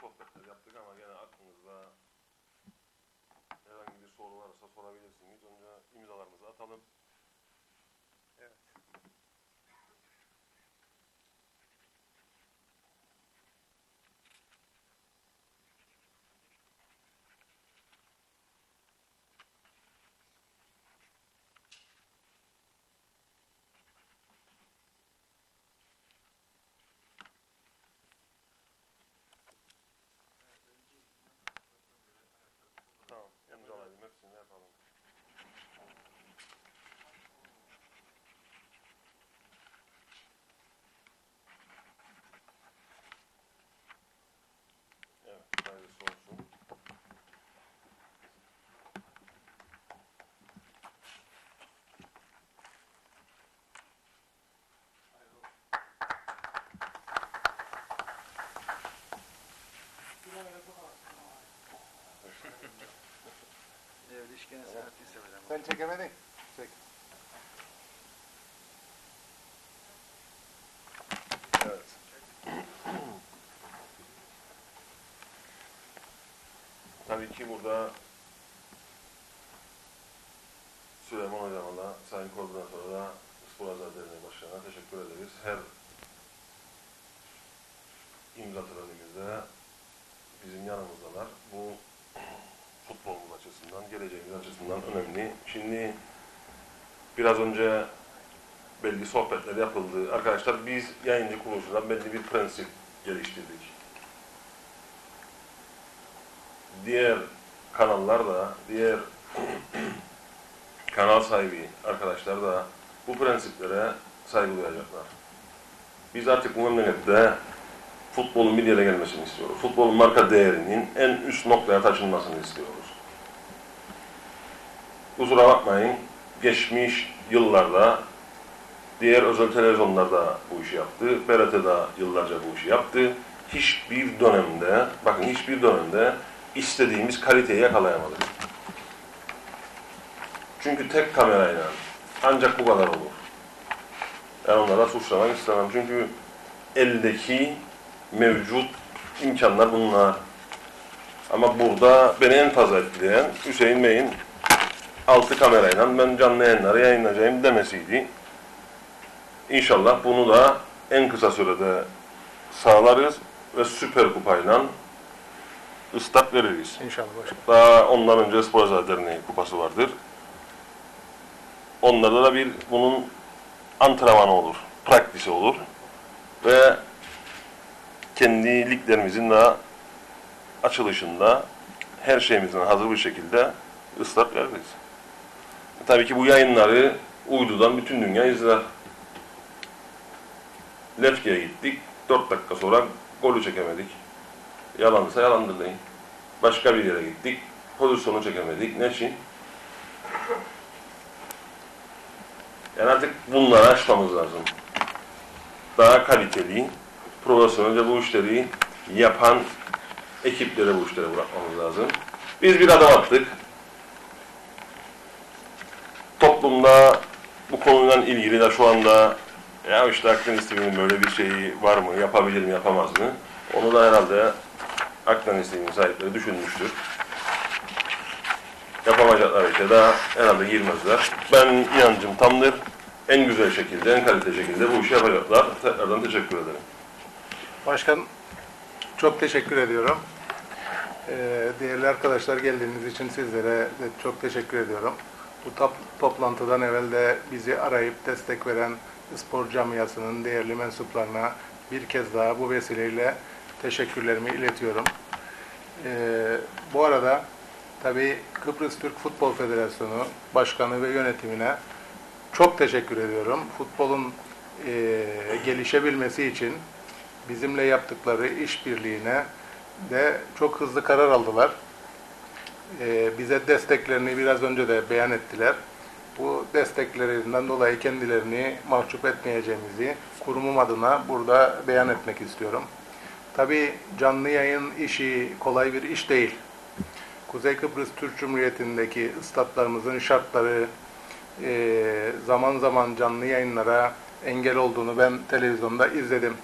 sohbetler yaptık ama gene aklınızda herhangi bir soru varsa sorabilirsiniz. Önce imzalarımızı atalım. Sen çekemedin. Çek. Evet. Tabii ki burada Süleyman Hocam'a da, Sayın Koordinatör'a da, Spor Azar Derneği Başkanı'na teşekkür ederiz. Her imza törenimizde bizim yanımızdalar. Bu açısından önemli. Şimdi biraz önce belli sohbetler yapıldı. Arkadaşlar biz yayıncı kuruluşundan belli bir prensip geliştirdik. Diğer kanallar da, diğer kanal sahibi arkadaşlar da bu prensiplere saygı duyacaklar. Biz artık bu memlekette futbolun bir yere gelmesini istiyoruz. Futbolun marka değerinin en üst noktaya taşınmasını istiyoruz. Kusura bakmayın, geçmiş yıllarda Diğer özel televizyonlarda bu işi yaptı. BRT'da yıllarca bu işi yaptı. Hiçbir dönemde, bakın hiçbir dönemde istediğimiz kaliteyi yakalayamadık. Çünkü tek kamerayla ancak bu kadar olur. Ben onlara suçlamak istemem. Çünkü eldeki mevcut imkanlar bunlar. Ama burada beni en fazla etkileyen Hüseyin Bey'in altı kamerayla ben canlı yayınları yayınlayacağım demesiydi. İnşallah bunu da en kısa sürede sağlarız ve Süper Kupayla ıstak veririz. İnşallah başkanım. Daha ondan önce Spor Özel Derneği kupası vardır. Onlarda da bir bunun antrenmanı olur, praktisi olur ve kendi liglerimizin de açılışında her şeyimizin hazır bir şekilde ıslak veririz. Tabii ki bu yayınları uydudan bütün dünya izler. Lefke'ye gittik. 4 dakika sonra golü çekemedik. Yalansa yalandır deyin. Başka bir yere gittik. Pozisyonu çekemedik. Ne için? Yani artık bunları aşmamız lazım. Daha kaliteli, profesyonelce bu işleri yapan ekiplere bu işleri bırakmamız lazım. Biz bir adım attık. Toplumda bu konuyla ilgili de şu anda ya işte Akdeniz TV'nin böyle bir şeyi var mı, yapabilir mi, yapamaz mı? Onu da herhalde Akdeniz TV'nin sahipleri düşünmüştür. Yapamayacaklar işe daha herhalde girmezler. Ben inancım tamdır. En güzel şekilde, en kalite şekilde bu işi yapacaklar. Tekrardan teşekkür ederim. Başkan çok teşekkür ediyorum. Ee, değerli arkadaşlar geldiğiniz için sizlere de çok teşekkür ediyorum. Bu top, toplantıdan evvel de bizi arayıp destek veren spor camiasının değerli mensuplarına bir kez daha bu vesileyle teşekkürlerimi iletiyorum. Ee, bu arada tabii Kıbrıs Türk Futbol Federasyonu Başkanı ve yönetimine çok teşekkür ediyorum. Futbolun e, gelişebilmesi için bizimle yaptıkları işbirliğine de çok hızlı karar aldılar. E, bize desteklerini biraz önce de beyan ettiler. Bu desteklerinden dolayı kendilerini mahcup etmeyeceğimizi kurumum adına burada beyan etmek istiyorum. Tabii canlı yayın işi kolay bir iş değil. Kuzey Kıbrıs Türk Cumhuriyeti'ndeki statlarımızın şartları e, zaman zaman canlı yayınlara engel olduğunu ben televizyonda izledim.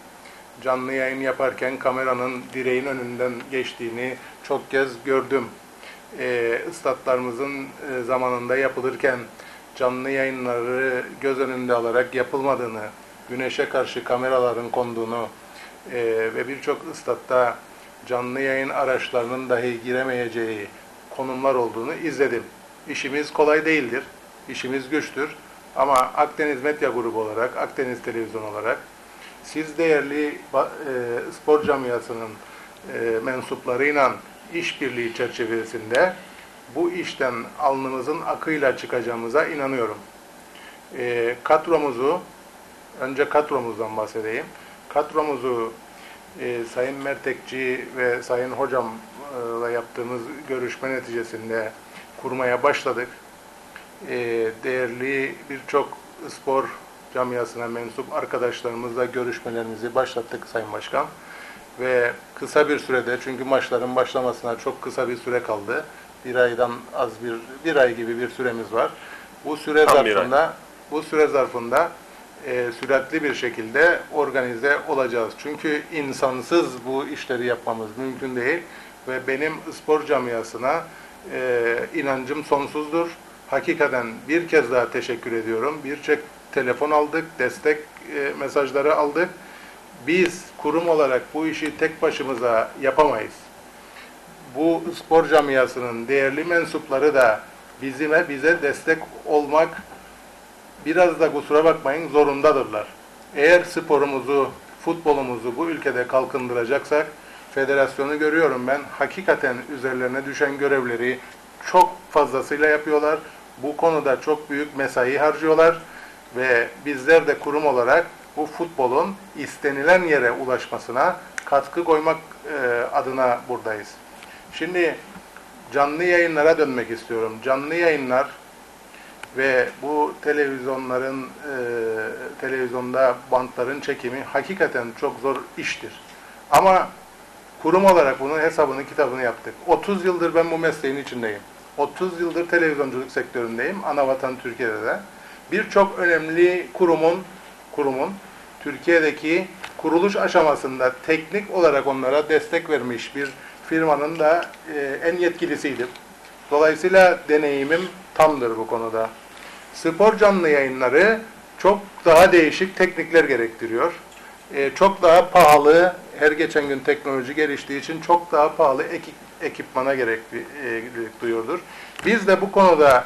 canlı yayın yaparken kameranın direğin önünden geçtiğini çok kez gördüm. E, ıstatlarımızın e, zamanında yapılırken canlı yayınları göz önünde alarak yapılmadığını, güneşe karşı kameraların konduğunu e, ve birçok ıstatta canlı yayın araçlarının dahi giremeyeceği konumlar olduğunu izledim. İşimiz kolay değildir, işimiz güçtür ama Akdeniz Medya Grubu olarak, Akdeniz Televizyon olarak siz değerli e, spor camiasının e, mensuplarıyla işbirliği çerçevesinde bu işten alnımızın akıyla çıkacağımıza inanıyorum. E, kadromuzu, önce kadromuzdan bahsedeyim. Kadromuzu e, Sayın Mertekçi ve Sayın Hocam'la yaptığımız görüşme neticesinde kurmaya başladık. E, değerli birçok spor camiasına mensup arkadaşlarımızla görüşmelerimizi başlattık Sayın Başkan. Ve kısa bir sürede, çünkü maçların başlamasına çok kısa bir süre kaldı. Bir aydan az bir, bir ay gibi bir süremiz var. Bu süre Tam bir zarfında, bu süre zarfında e, süratli bir şekilde organize olacağız. Çünkü insansız bu işleri yapmamız mümkün değil ve benim spor camiasına e, inancım sonsuzdur. Hakikaten bir kez daha teşekkür ediyorum. Birçok telefon aldık, destek e, mesajları aldık. Biz kurum olarak bu işi tek başımıza yapamayız. Bu spor camiasının değerli mensupları da bizime bize destek olmak biraz da kusura bakmayın zorundadırlar. Eğer sporumuzu, futbolumuzu bu ülkede kalkındıracaksak federasyonu görüyorum ben hakikaten üzerlerine düşen görevleri çok fazlasıyla yapıyorlar. Bu konuda çok büyük mesai harcıyorlar ve bizler de kurum olarak bu futbolun istenilen yere ulaşmasına katkı koymak e, adına buradayız. Şimdi canlı yayınlara dönmek istiyorum. Canlı yayınlar ve bu televizyonların e, televizyonda bantların çekimi hakikaten çok zor iştir. Ama kurum olarak bunun hesabını kitabını yaptık. 30 yıldır ben bu mesleğin içindeyim. 30 yıldır televizyonculuk sektöründeyim. Anavatan Türkiye'de de. Birçok önemli kurumun kurumun Türkiye'deki kuruluş aşamasında teknik olarak onlara destek vermiş bir firmanın da e, en yetkilisiydim. Dolayısıyla deneyimim tamdır bu konuda. Spor canlı yayınları çok daha değişik teknikler gerektiriyor. Ee, çok daha pahalı, her geçen gün teknoloji geliştiği için çok daha pahalı ekip, ekipmana gerek, e, duyuyordur. Biz de bu konuda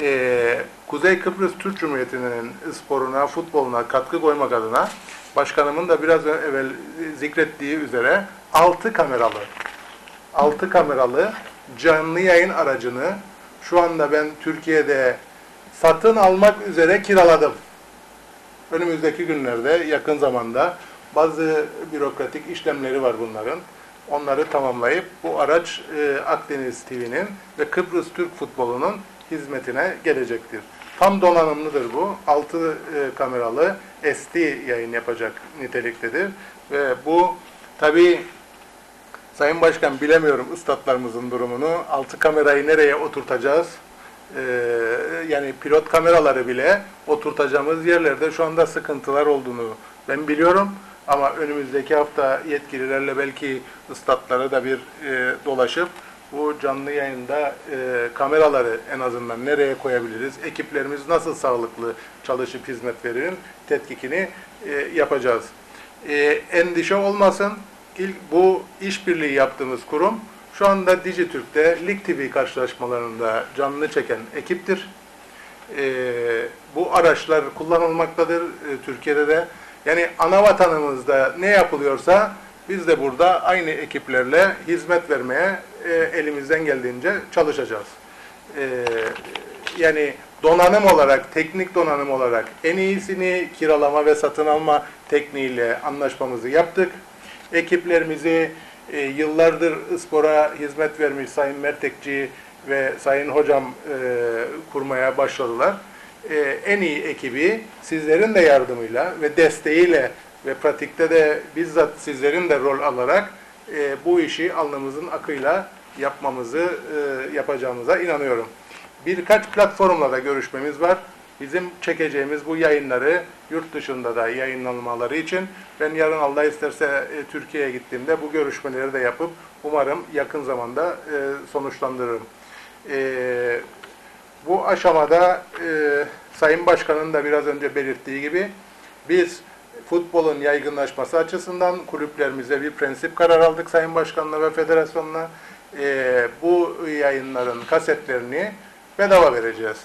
e, Kuzey Kıbrıs Türk Cumhuriyeti'nin sporuna, futboluna katkı koymak adına başkanımın da biraz evvel zikrettiği üzere 6 kameralı 6 kameralı canlı yayın aracını şu anda ben Türkiye'de satın almak üzere kiraladım. Önümüzdeki günlerde, yakın zamanda bazı bürokratik işlemleri var bunların. Onları tamamlayıp bu araç e, Akdeniz TV'nin ve Kıbrıs Türk futbolunun hizmetine gelecektir. Tam donanımlıdır bu. 6 e, kameralı SD yayın yapacak niteliktedir. Ve bu tabii Sayın Başkan bilemiyorum ıstatlarımızın durumunu. Altı kamerayı nereye oturtacağız? Ee, yani pilot kameraları bile oturtacağımız yerlerde şu anda sıkıntılar olduğunu ben biliyorum. Ama önümüzdeki hafta yetkililerle belki ıstatları da bir e, dolaşıp bu canlı yayında e, kameraları en azından nereye koyabiliriz? Ekiplerimiz nasıl sağlıklı çalışıp hizmet verir? Tetkikini e, yapacağız. E, endişe olmasın. İlk, bu işbirliği yaptığımız kurum şu anda Dijitürk'te Lig TV karşılaşmalarında canlı çeken ekiptir. Ee, bu araçlar kullanılmaktadır e, Türkiye'de de. Yani ana vatanımızda ne yapılıyorsa biz de burada aynı ekiplerle hizmet vermeye e, elimizden geldiğince çalışacağız. Ee, yani donanım olarak, teknik donanım olarak en iyisini kiralama ve satın alma tekniğiyle anlaşmamızı yaptık. Ekiplerimizi e, yıllardır spora hizmet vermiş Sayın Mertekçi ve Sayın Hocam e, kurmaya başladılar. E, en iyi ekibi sizlerin de yardımıyla ve desteğiyle ve pratikte de bizzat sizlerin de rol alarak e, bu işi alnımızın akıyla yapmamızı e, yapacağımıza inanıyorum. Birkaç platformla da görüşmemiz var. bizim çekeceğimiz bu yayınları yurt dışında da yayınlanmaları için ben yarın Allah isterse e, Türkiye'ye gittiğimde bu görüşmeleri de yapıp umarım yakın zamanda e, sonuçlandırırım. E, bu aşamada e, Sayın Başkan'ın da biraz önce belirttiği gibi biz futbolun yaygınlaşması açısından kulüplerimize bir prensip karar aldık Sayın Başkan'la ve federasyonla. E, bu yayınların kasetlerini bedava vereceğiz.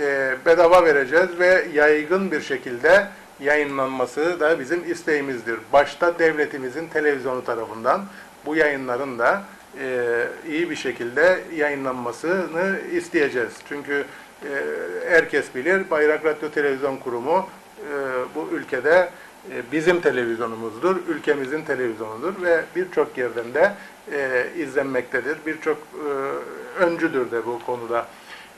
E, bedava vereceğiz ve yaygın bir şekilde yayınlanması da bizim isteğimizdir. Başta devletimizin televizyonu tarafından bu yayınların da e, iyi bir şekilde yayınlanmasını isteyeceğiz. Çünkü e, herkes bilir Bayrak Radyo Televizyon Kurumu bu ülkede e, bizim televizyonumuzdur, ülkemizin televizyonudur ve birçok yerden de e, izlenmektedir. Birçok e, öncüdür de bu konuda.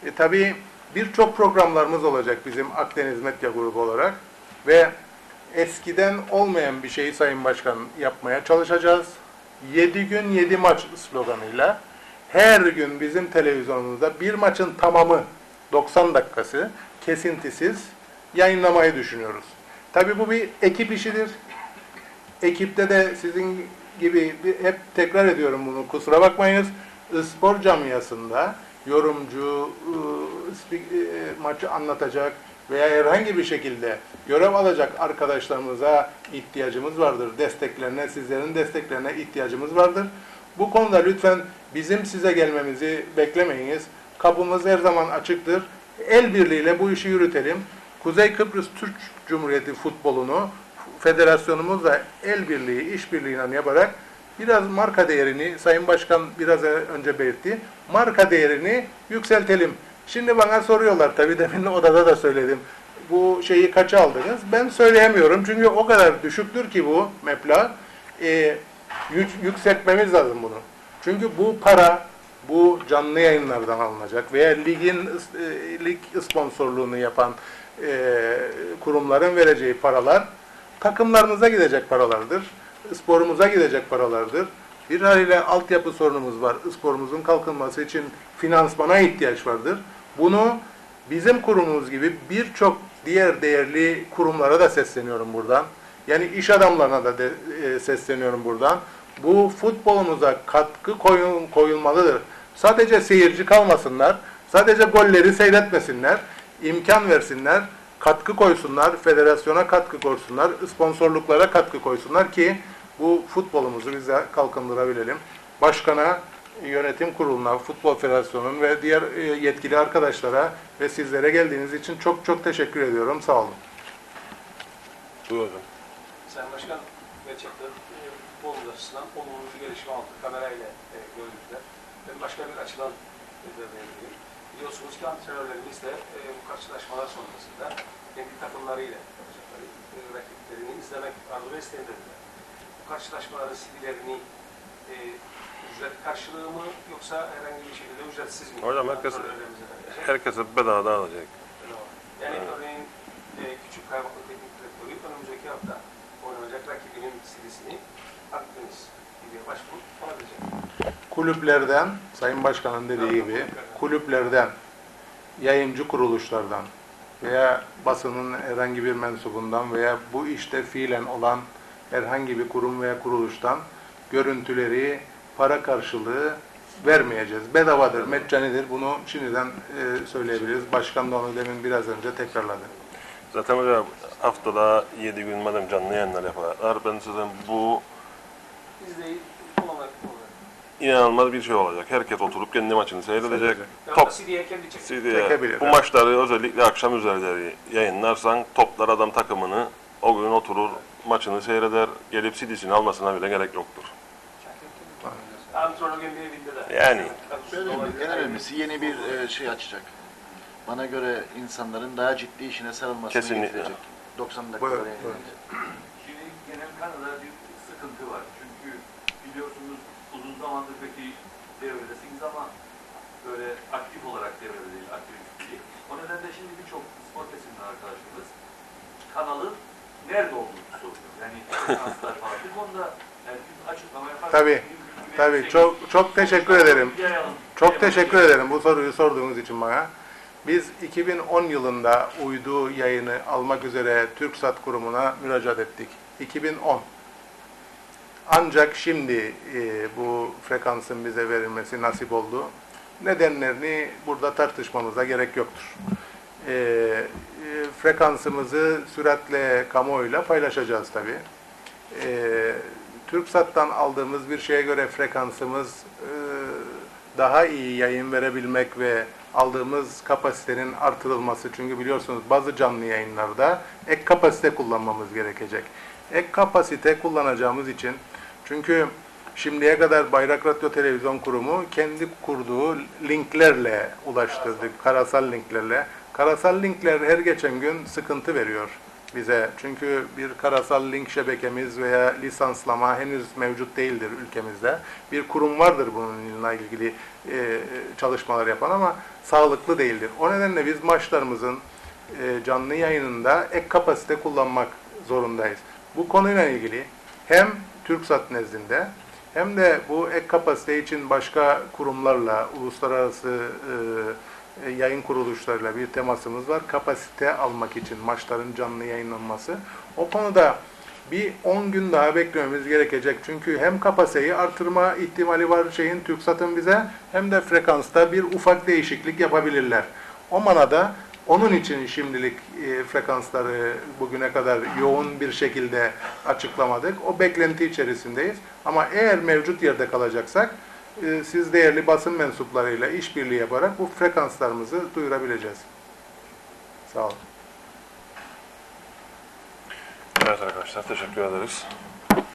E, tabii birçok programlarımız olacak bizim Akdeniz Medya Grubu olarak ve eskiden olmayan bir şeyi Sayın Başkan yapmaya çalışacağız. 7 gün 7 maç sloganıyla her gün bizim televizyonumuzda bir maçın tamamı 90 dakikası kesintisiz yayınlamayı düşünüyoruz. Tabii bu bir ekip işidir. Ekipte de sizin gibi hep tekrar ediyorum bunu kusura bakmayınız. Spor camiasında yorumcu, ıı, e, maçı anlatacak veya herhangi bir şekilde görev alacak arkadaşlarımıza ihtiyacımız vardır. Desteklerine, sizlerin desteklerine ihtiyacımız vardır. Bu konuda lütfen bizim size gelmemizi beklemeyiniz. Kapımız her zaman açıktır. El birliğiyle bu işi yürütelim. Kuzey Kıbrıs Türk Cumhuriyeti futbolunu federasyonumuzla el birliği, işbirliğiyle yaparak biraz marka değerini, Sayın Başkan biraz önce belirtti, marka değerini yükseltelim. Şimdi bana soruyorlar, tabii demin odada da söyledim, bu şeyi kaça aldınız? Ben söyleyemiyorum çünkü o kadar düşüktür ki bu meblağ. Yük- yükseltmemiz lazım bunu. Çünkü bu para, bu canlı yayınlardan alınacak veya ligin e, lig sponsorluğunu yapan e, kurumların vereceği paralar takımlarımıza gidecek paralardır. Sporumuza gidecek paralardır. Bir haliyle altyapı sorunumuz var. Sporumuzun kalkınması için finansmana ihtiyaç vardır. Bunu bizim kurumumuz gibi birçok diğer değerli kurumlara da sesleniyorum buradan. Yani iş adamlarına da de, e, sesleniyorum buradan. Bu futbolumuza katkı koyun, koyulmalıdır. Sadece seyirci kalmasınlar, sadece golleri seyretmesinler, imkan versinler, katkı koysunlar, federasyona katkı koysunlar, sponsorluklara katkı koysunlar ki bu futbolumuzu bize kalkındırabilelim. Başkana, yönetim kuruluna, futbol federasyonunun ve diğer e, yetkili arkadaşlara ve sizlere geldiğiniz için çok çok teşekkür ediyorum. Sağ olun. Buyur hocam. Sayın Başkan gerçekten e, futbolumuz açısından olumlu bir gelişme aldı. Kamerayla e, gördükler. Ben başka bir açıdan özetleyebilirim. Biliyorsunuz ki antrenörlerimiz de e, bu karşılaşmalar sonrasında kendi takımlarıyla yapacakları e, rakiplerini izlemek arzu ve. Bu karşılaşmaların CD'lerini e, ücret karşılığı mı yoksa herhangi bir şekilde ücretsiz mi? Hocam herkes- Antrenörlerimize verecek? Herkese bedava. Yani örneğin e, küçük kaymaklı teknik direktörü önümüzdeki hafta oynanacak rakibinin CD'sini Akdeniz TV'ye başvurup alabilecek. Kulüplerden, Sayın Başkan'ın dediği gibi, kulüplerden, yayıncı kuruluşlardan veya basının herhangi bir mensubundan veya bu işte fiilen olan herhangi bir kurum veya kuruluştan görüntüleri para karşılığı vermeyeceğiz. Bedavadır, meccanidir. Bunu şimdiden e, söyleyebiliriz. Başkan da onu demin biraz önce tekrarladı. Zaten hocam haftada 7 gün madem canlı yayınlar yaparlar, ben size bu İzleyici olarak olarak. inanılmaz bir şey olacak. Herkes oturup kendi maçını seyredecek. Top CD'ye kendi çekecek. CD'ye. Çekebilir, Bu evet. maçları özellikle akşam üzerleri yayınlarsan toplar adam takımını o gün oturur maçını seyreder. Gelip CD'sini almasına bile gerek yoktur. Yani. En önemlisi yeni bir e, şey açacak. Bana göre insanların daha ciddi işine sarılmasını Kesinlikle. getirecek. 90 dakika. Şimdi genel kanada bir sıkıntı var. Zamandır peki devredesiniz ama böyle aktif olarak devrede değil, aktif değil. O nedenle şimdi birçok spor kesimli arkadaşımız kanalın nerede olduğunu soruyor. Yani frekanslar falan. Bu konuda yani açıklama yaparsanız. Tabii, Tabii verirseniz- çok çok teşekkür ederim. Çok teşekkür ederim bu soruyu sorduğunuz için bana. Biz 2010 yılında uydu yayını almak üzere TürkSat kurumuna müracaat ettik. 2010. Ancak şimdi e, bu frekansın bize verilmesi nasip oldu. Nedenlerini burada tartışmamıza gerek yoktur. E, e, frekansımızı süratle kamuoyuyla paylaşacağız tabii. E, TürkSat'tan aldığımız bir şeye göre frekansımız e, daha iyi yayın verebilmek ve aldığımız kapasitenin artırılması. Çünkü biliyorsunuz bazı canlı yayınlarda ek kapasite kullanmamız gerekecek. Ek kapasite kullanacağımız için çünkü şimdiye kadar Bayrak Radyo Televizyon Kurumu kendi kurduğu linklerle ulaştırdık, karasal linklerle. Karasal linkler her geçen gün sıkıntı veriyor bize. Çünkü bir karasal link şebekemiz veya lisanslama henüz mevcut değildir ülkemizde. Bir kurum vardır bununla ilgili e, çalışmalar yapan ama sağlıklı değildir. O nedenle biz maçlarımızın e, canlı yayınında ek kapasite kullanmak zorundayız. Bu konuyla ilgili hem TürkSat nezdinde hem de bu ek kapasite için başka kurumlarla, uluslararası e, yayın kuruluşlarıyla bir temasımız var. Kapasite almak için maçların canlı yayınlanması. O konuda bir 10 gün daha beklememiz gerekecek. Çünkü hem kapasiteyi artırma ihtimali var şeyin TürkSat'ın bize hem de frekansta bir ufak değişiklik yapabilirler. O manada onun için şimdilik e, frekansları bugüne kadar yoğun bir şekilde açıklamadık. O beklenti içerisindeyiz. Ama eğer mevcut yerde kalacaksak e, siz değerli basın mensuplarıyla işbirliği yaparak bu frekanslarımızı duyurabileceğiz. Sağ olun. Evet arkadaşlar teşekkür ederiz.